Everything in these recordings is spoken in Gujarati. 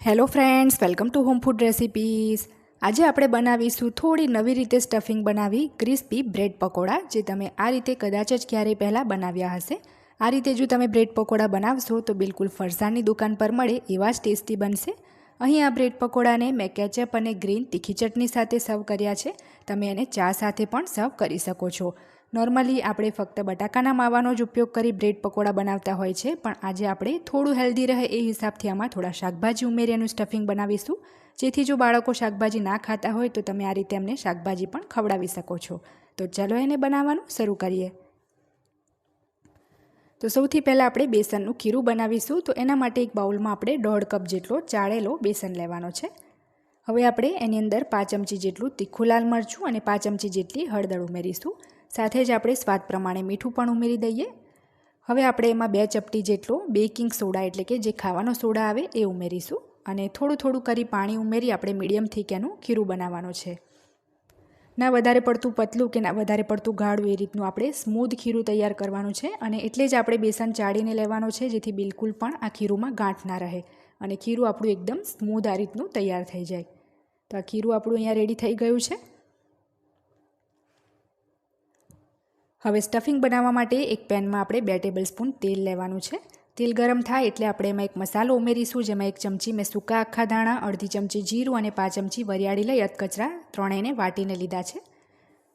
Hello friends welcome to home food recipes આજે આપણે બનાવીશું થોડી નવી રીતે સ્ટફિંગ બનાવી ક્રિસ્પી બ્રેડ પકોડા, જે તમે આ રીતે કદાચ જ ક્યારેય પહેલાં બનાવ્યા હશે. આ રીતે જો તમે બ્રેડ પકોડા બનાવશો, તો બિલકુલ ફરસાણની દુકાન પર મળે એવા જ ટેસ્ટી બનશે. અહીં આ બ્રેડ પકોડાને મેં કેચઅપ અને ગ્રીન તીખી ચટણી સાથે સર્વ કર્યા છે. તમે એને ચા સાથે પણ સર્વ કરી શકો છો. નોર્મલી આપણે ફક્ત બટાકાના માવાનો જ ઉપયોગ કરી બ્રેડ પકોડા બનાવતા હોય છે, પણ આજે આપણે થોડું હેલ્ધી રહે એ હિસાબથી આમાં થોડા શાકભાજી ઉમેરી એનું સ્ટફિંગ બનાવીશું. જેથી જો બાળકો શાકભાજી ના ખાતા હોય તો તમે આ રીતે એમને શાકભાજી પણ ખવડાવી શકો છો. તો ચાલો એને બનાવવાનું શરૂ કરીએ. તો સૌથી પહેલાં આપણે બેસનનું ખીરું બનાવીશું. તો એના માટે એક બાઉલમાં આપણે દોઢ કપ જેટલો ચાળેલો બેસન લેવાનો છે. હવે આપણે એની અંદર પાંચ ચમચી જેટલું તીખું લાલ મરચું અને પાંચ ચમચી જેટલી હળદર ઉમેરીશું. સાથે જ આપણે સ્વાદ પ્રમાણે મીઠું પણ ઉમેરી દઈએ. હવે આપણે એમાં બે ચપટી જેટલો બેકિંગ સોડા એટલે કે જે ખાવાનો સોડા આવે એ ઉમેરીશું અને થોડું થોડું કરી પાણી ઉમેરી આપણે મીડિયમ થીક એનું ખીરું બનાવવાનું છે. ના વધારે પડતું પતલું કે ના વધારે પડતું ગાઢું એ રીતનું આપણે સ્મૂધ ખીરું તૈયાર કરવાનું છે અને એટલે જ આપણે બેસન ચાળીને લેવાનું છે જેથી બિલકુલ પણ આ ખીરુંમાં ગાંઠ ના રહે અને ખીરું આપણું એકદમ સ્મૂધ આ રીતનું તૈયાર થઈ જાય. તો આ ખીરું આપણું અહીંયા રેડી થઈ ગયું છે. હવે સ્ટફિંગ બનાવવા માટે એક પેનમાં આપણે બે ટેબલ સ્પૂન તેલ લેવાનું છે. તેલ ગરમ થાય એટલે આપણે એમાં એક મસાલો ઉમેરીશું, જેમાં એક ચમચી મેં સૂકા આખા દાણા અડધી ચમચી જીરું અને પાંચ ચમચી વરિયાળી લઈ અધકચરા ત્રણેયને વાટીને લીધા છે.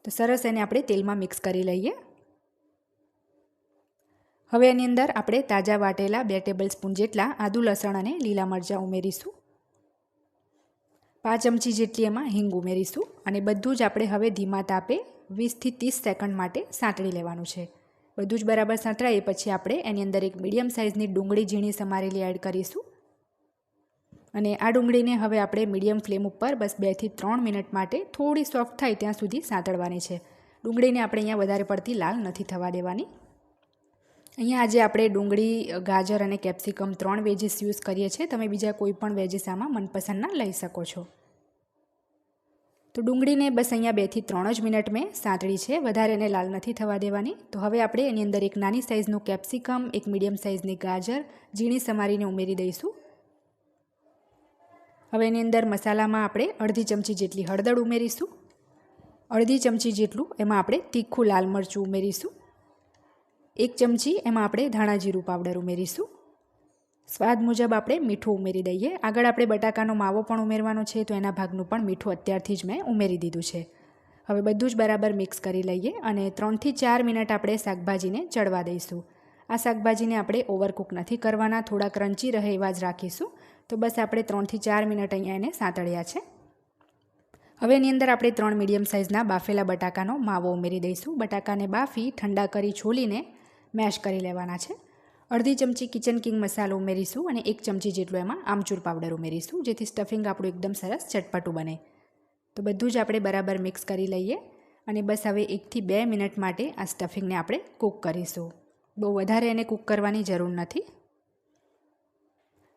તો સરસ એને આપણે તેલમાં મિક્સ કરી લઈએ. હવે એની અંદર આપણે તાજા વાટેલા બે ટેબલ સ્પૂન જેટલા આદુ લસણ અને લીલા મરચાં ઉમેરીશું. પાંચ ચમચી જેટલી એમાં હિંગ ઉમેરીશું અને બધું જ આપણે હવે ધીમા તાપે વીસથી ત્રીસ સેકન્ડ માટે સાંતળી લેવાનું છે. બધું જ બરાબર સાંતળાય એ પછી આપણે એની અંદર એક મીડિયમ સાઇઝની ડુંગળી ઝીણી સમારેલી એડ કરીશું. અને આ ડુંગળીને હવે આપણે મીડિયમ ફ્લેમ ઉપર બસ બેથી ત્રણ મિનિટ માટે થોડી સોફ્ટ થાય ત્યાં સુધી સાંતળવાની છે. ડુંગળીને આપણે અહીંયા વધારે પડતી લાલ નથી થવા દેવાની. અહીંયા આજે આપણે ડુંગળી ગાજર અને કેપ્સિકમ ત્રણ વેજીસ યુઝ કરીએ છીએ. તમે બીજા કોઈ પણ વેજીસ આમાં મનપસંદના લઈ શકો છો. તો ડુંગળીને બસ અહીંયા બેથી ત્રણ જ મિનિટ મેં સાંતળી છે. વધારે એને લાલ નથી થવા દેવાની. તો હવે આપણે એની અંદર એક નાની સાઇઝનું કેપ્સિકમ, એક મીડિયમ સાઇઝની ગાજર, ઝીણી સમારીને ઉમેરી દઈશું. હવે એની અંદર મસાલામાં આપણે અડધી ચમચી જેટલી હળદર ઉમેરીશું. અડધી ચમચી જેટલું એમાં આપણે તીખું લાલ મરચું ઉમેરીશું. એક ચમચી એમાં આપણે ધાણા જીરું પાવડર ઉમેરીશું. સ્વાદ મુજબ આપણે મીઠું ઉમેરી દઈએ. આગળ આપણે બટાકાનો માવો પણ ઉમેરવાનો છે, તો એના ભાગનું પણ મીઠું અત્યારથી જ મેં ઉમેરી દીધું છે. હવે બધું જ બરાબર મિક્સ કરી લઈએ અને ત્રણથી ચાર મિનિટ આપણે શાકભાજીને ચડવા દઈશું. આ શાકભાજીને આપણે ઓવરકૂક નથી કરવાના, થોડા ક્રંચી રહે એવા જ રાખીશું. તો બસ આપણે ત્રણથી ચાર મિનિટ અહીંયા એને સાંતળ્યા છે. હવે એની અંદર આપણે ત્રણ મીડિયમ સાઇઝના બાફેલા બટાકાનો માવો ઉમેરી દઈશું. બટાકાને બાફી ઠંડા કરી છોલીને મેશ કરી લેવાના છે. અડધી ચમચી કિચન કિંગ મસાલો ઉમેરીશું અને એક ચમચી જેટલું એમાં આમચૂર પાવડર ઉમેરીશું, જેથી સ્ટફિંગ આપણું એકદમ સરસ ચટપટું બને. તો બધું જ આપણે બરાબર મિક્સ કરી લઈએ અને બસ હવે એકથી બે મિનિટ માટે આ સ્ટફિંગને આપણે કૂક કરીશું. બહુ વધારે એને કૂક કરવાની જરૂર નથી.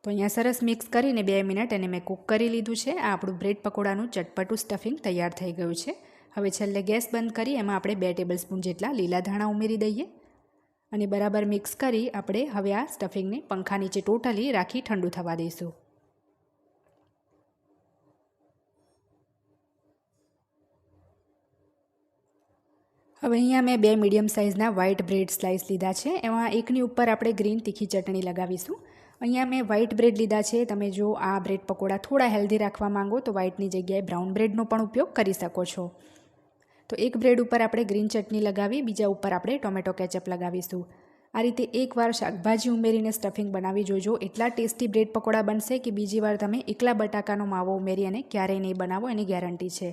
તો અહીંયા સરસ મિક્સ કરીને બે મિનિટ એને મેં કૂક કરી લીધું છે. આ આપણું બ્રેડ પકોડાનું ચટપટું સ્ટફિંગ તૈયાર થઈ ગયું છે. હવે છેલ્લે ગેસ બંધ કરી એમાં આપણે બે ટેબલ સ્પૂન જેટલા લીલા ધાણા ઉમેરી દઈએ. અને બરાબર મિક્સ કરી આપણે હવે આ સ્ટફિંગને પંખા નીચે ટોટલી રાખી ઠંડુ થવા દઈશું. હવે અહીંયા મેં બે મીડિયમ સાઇઝના વ્હાઇટ બ્રેડ સ્લાઇસ લીધા છે. એમાં એકની ઉપર આપણે ગ્રીન તીખી ચટણી લગાવીશું. અહીંયા મેં વ્હાઇટ બ્રેડ લીધા છે. તમે જો આ બ્રેડ પકોડા થોડા હેલ્ધી રાખવા માંગો તો વ્હાઇટની જગ્યાએ બ્રાઉન બ્રેડનો પણ ઉપયોગ કરી શકો છો. તો એક બ્રેડ ઉપર આપણે ગ્રીન ચટણી લગાવી, બીજા ઉપર આપણે ટોમેટો કેચઅપ લગાવીશું. આ રીતે એકવાર શાકભાજી ઉમેરીને સ્ટફિંગ બનાવી જોજો. એટલા ટેસ્ટી બ્રેડ પકોડા બનશે કે બીજી વાર તમે એકલા બટાકાનો માવો ઉમેરી અને ક્યારેય નહીં બનાવો, એની ગેરંટી છે.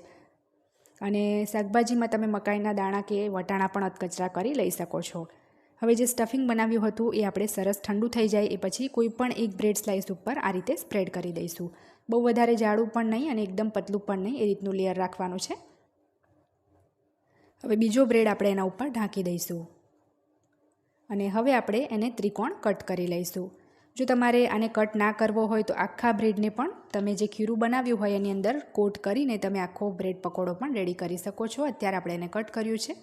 અને શાકભાજીમાં તમે મકાઈના દાણા કે વટાણા પણ અધકચરા કરી લઈ શકો છો. હવે જે સ્ટફિંગ બનાવ્યું હતું એ આપણે સરસ ઠંડુ થઈ જાય એ પછી કોઈ પણ એક બ્રેડ સ્લાઇસ ઉપર આ રીતે સ્પ્રેડ કરી દઈશું. બહુ વધારે જાડું પણ નહીં અને એકદમ પતલું પણ નહીં, એ રીતનું લેયર રાખવાનું છે. હવે બીજો બ્રેડ આપણે એના ઉપર ઢાંકી દઈશું. અને હવે આપણે એને ત્રિકોણ કટ કરી લઈશું. જો તમારે આને કટ ના કરવો હોય તો આખા બ્રેડને પણ તમે જે ખીરું બનાવ્યું હોય એની અંદર કોટ કરીને તમે આખો બ્રેડ પકોડો પણ રેડી કરી શકો છો. અત્યારે આપણે એને કટ કર્યું છે.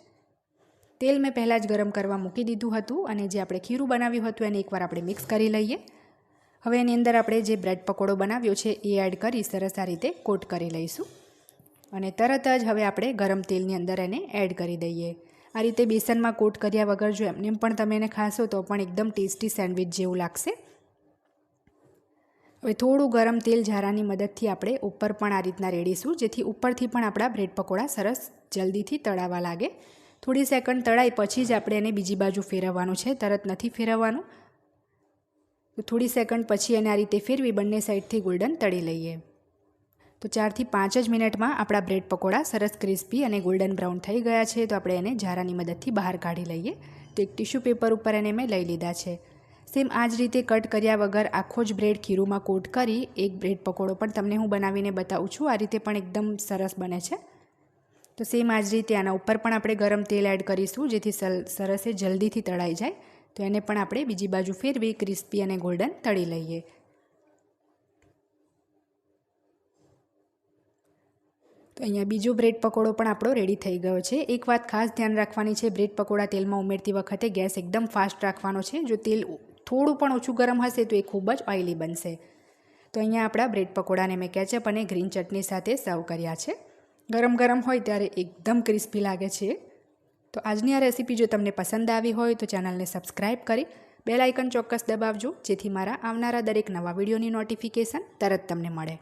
તેલ મેં પહેલાં જ ગરમ કરવા મૂકી દીધું હતું અને જે આપણે ખીરું બનાવ્યું હતું એને એકવાર આપણે મિક્સ કરી લઈએ. હવે એની અંદર આપણે જે બ્રેડ પકોડો બનાવ્યો છે એ એડ કરી સરસ આ રીતે કોટ કરી લઈશું. અને તરત જ હવે આપણે ગરમ તેલની અંદર એને એડ કરી દઈએ. આ રીતે બેસનમાં કોટ કર્યા વગર જો એમને પણ તમે એને ખાશો તો પણ એકદમ ટેસ્ટી સેન્ડવિચ જેવું લાગશે. હવે થોડું ગરમ તેલ ઝારાની મદદથી આપણે ઉપર પણ આ રીતના રેડીશું, જેથી ઉપરથી પણ આપણા બ્રેડ પકોડા સરસ જલ્દીથી તળાવા લાગે. થોડી સેકન્ડ તળાય પછી જ આપણે એને બીજી બાજુ ફેરવવાનું છે, તરત નથી ફેરવવાનું. થોડી સેકન્ડ પછી એને આ રીતે ફેરવી બંને સાઈડથી ગોલ્ડન તળી લઈએ. તો ચારથી પાંચ જ મિનિટમાં આપણા બ્રેડ પકોડા સરસ ક્રિસ્પી અને ગોલ્ડન બ્રાઉન થઈ ગયા છે. તો આપણે એને ઝારાની મદદથી બહાર કાઢી લઈએ. તો એક ટિશ્યુ પેપર ઉપર એને મેં લઈ લીધા છે. સેમ આ જ રીતે કટ કર્યા વગર આખો જ બ્રેડ ખીરુમાં કોટ કરી એક બ્રેડ પકોડો પણ તમને હું બનાવીને બતાવું છું. આ રીતે પણ એકદમ સરસ બને છે. તો સેમ આ જ રીતે આના ઉપર પણ આપણે ગરમ તેલ એડ કરીશું, જેથી સરસ એ જલ્દીથી તળાઈ જાય. તો એને પણ આપણે બીજી બાજુ ફેરવી ક્રિસ્પી અને ગોલ્ડન તળી લઈએ. તો અહીંયા બીજો બ્રેડ પકોડો પણ આપણો રેડી થઈ ગયો છે. એક વાત ખાસ ધ્યાન રાખવાની છે, બ્રેડ પકોડા તેલમાં ઉમેરતી વખતે ગેસ એકદમ ફાસ્ટ રાખવાનો છે. જો તેલ થોડું પણ ઓછું ગરમ હશે તો એ ખૂબ જ ઓઇલી બનશે. તો અહીંયા આપણા બ્રેડ પકોડાને મેં કેચઅપ અને ગ્રીન ચટણી સાથે સર્વ કર્યા છે. ગરમ ગરમ હોય ત્યારે એકદમ ક્રિસ્પી લાગે છે. તો આજની આ રેસીપી જો તમને પસંદ આવી હોય તો ચેનલને સબસ્ક્રાઈબ કરી બેલ આઇકન ચોક્કસ દબાવજો, જેથી મારા આવનારા દરેક નવા વિડીયોની નોટિફિકેશન તરત તમને મળે.